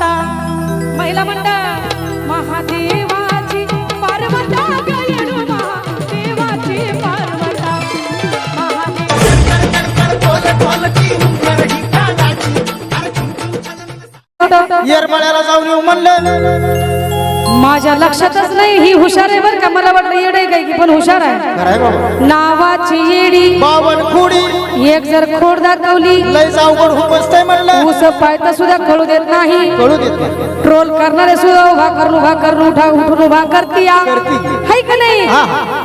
पाहता महिला मंडळ महादेवाची पार्वता ग येडोबा, देवाची पार्वता. महादेव. येरमाळ्याला जाऊन येऊ म्हणलं. माझ्या लक्षातच नाही ही हुशार आहे बरं का? मला वाटलं येडे काय की पण हुशार आहे. नावाची येडी. बावन खोडी. एक जर खोड दाखवली. ऊस पायता सुद्धा कळू देत नाही. कळू देत नाही. ट्रोल करणारे सुद्धा उभा करून उभा करून उठा उठून उभा करतीया. हाय का नाही?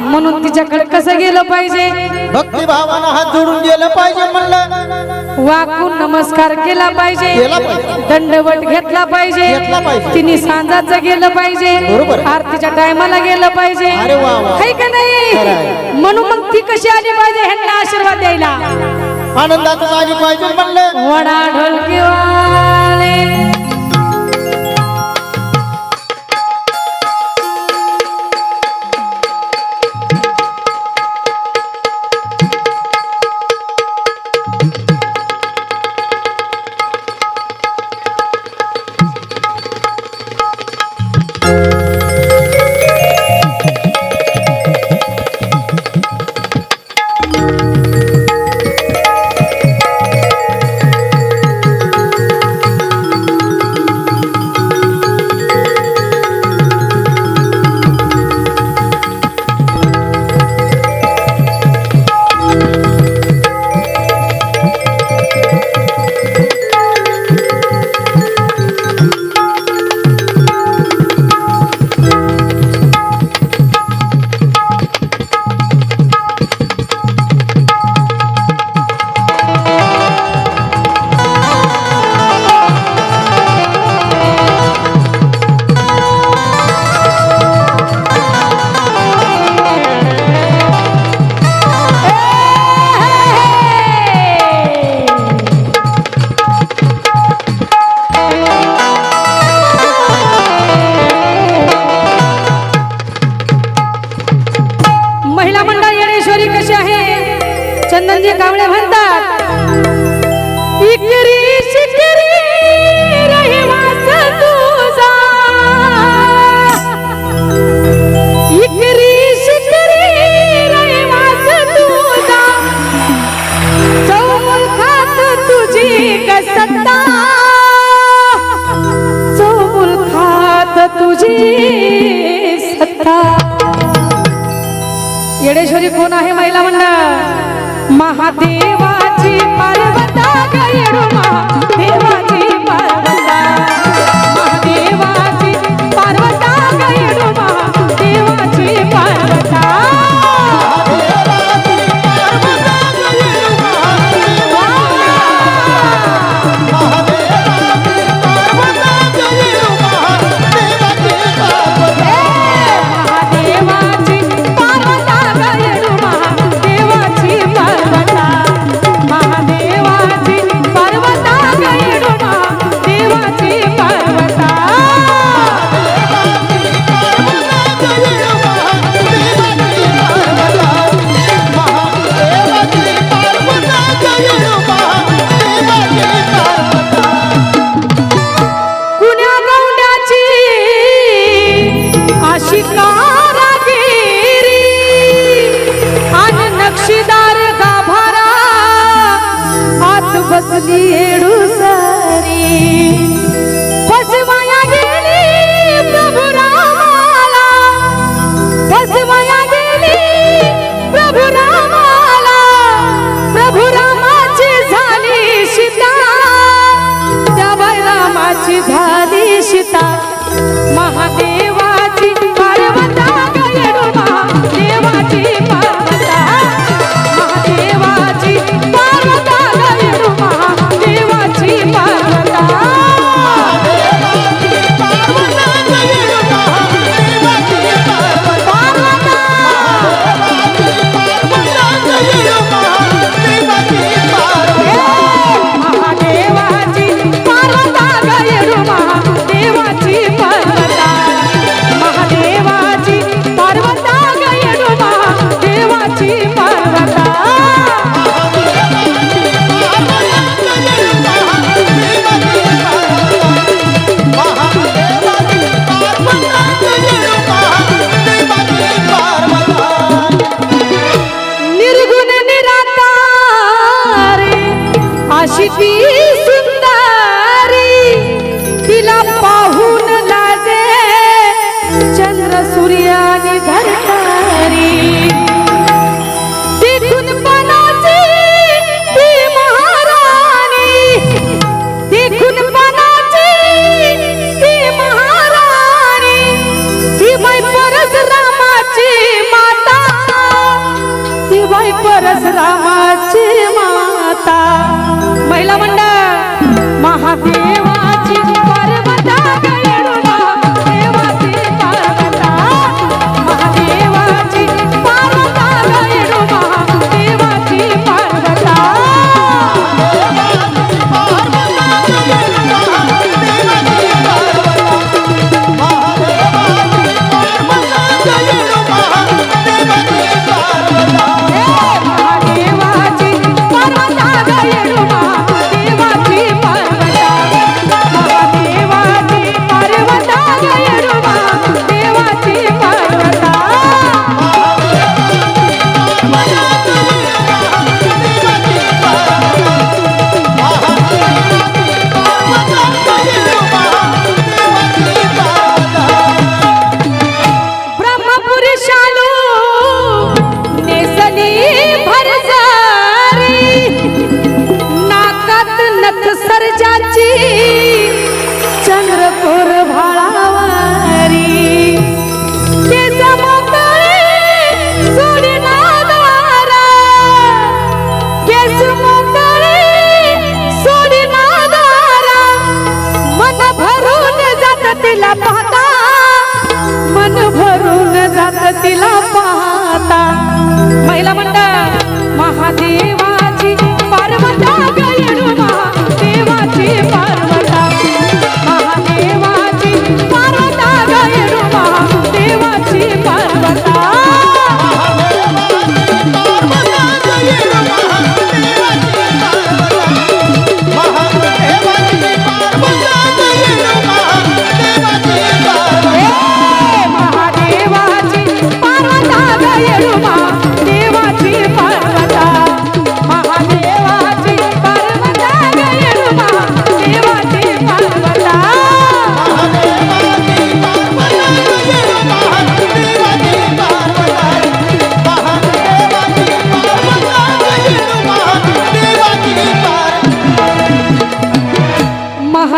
म्हणून तिच्याकडे कसं गेलं पाहिजे? भक्तिभावानं हात जोडून गेलं पाहिजे म्हणलं. वाकून नमस्कार केला पाहिजे. दंडवट घेतला पाहिजे. तिने सांजाचं गेलं पाहिजे. बरोबर. आरतीच्या टायमाला गेलं पाहिजे अरे वा वा. हाय का खरं नाही. म्हणून मग ती कशी आली पाहिजे ह्यांना आशीर्वाद द्यायला आनंदाचं झाली पाहिजे म्हणलं वडा ढोलकीवाले महिला मंडळ येणेश्वरी कशी आहे? चंदनजी कावळे म्हणतात येडेश्वरी कोण आहे महिला मंडळ? महादेव झाली सीता महादेव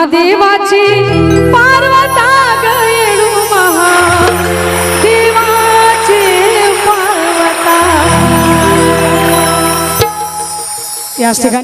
महादेवाची पार्वता गयडू महादेवाची पार्वता. याच ठिकाणी